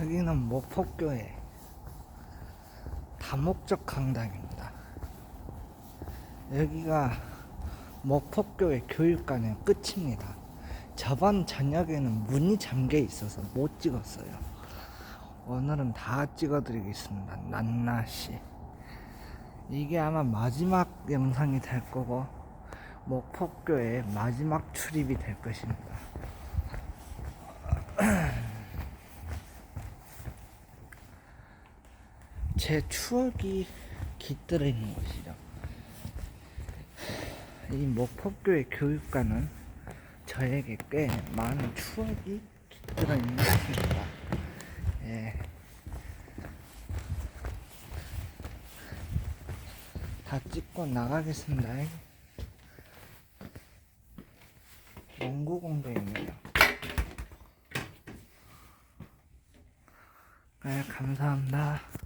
여기는 목포교회 다목적 강당입니다. 여기가 목포교회 교육관의 끝입니다. 저번 저녁에는 문이 잠겨 있어서 못 찍었어요. 오늘은 다 찍어드리겠습니다. 낱낱이. 이게 아마 마지막 영상이 될 거고 목포교회 마지막 출입이 될 것입니다. 제 추억이 깃들어 있는 곳이죠. 이 목포교회 교육관은 저에게 꽤 많은 추억이 깃들어 있는 곳입니다. 예. 다 찍고 나가겠습니다. 농구공대입니다. 네, 감사합니다.